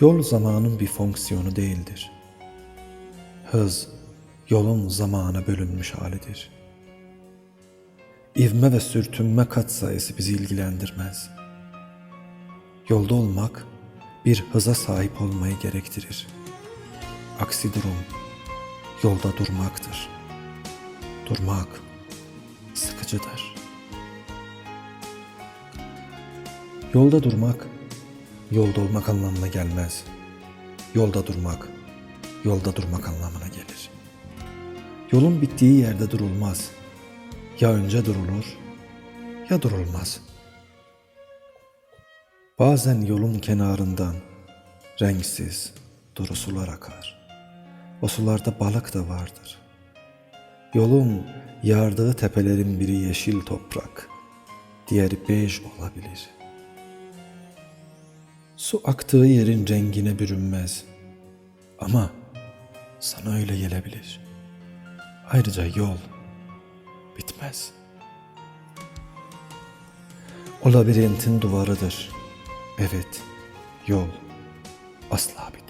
Yol zamanın bir fonksiyonu değildir. Hız, yolun zamana bölünmüş halidir. İvme ve sürtünme katsayısı bizi ilgilendirmez. Yolda olmak bir hıza sahip olmayı gerektirir. Aksi durum yolda durmaktır. Durmak sıkıcıdır. Yolda durmak yolda olmak anlamına gelmez. Yolda durmak yolda durmak anlamına gelir. Yolun bittiği yerde durulmaz. Ya önce durulur ya durulmaz. Bazen yolun kenarından renksiz duru sular akar. O sularda balık da vardır. Yolun yardığı tepelerin biri yeşil toprak, diğeri bej olabilir. Su aktığı yerin rengine bürünmez. Ama sana öyle gelebilir. Ayrıca yol bitmez. O labirentin duvarıdır. Evet, yol asla bitmez.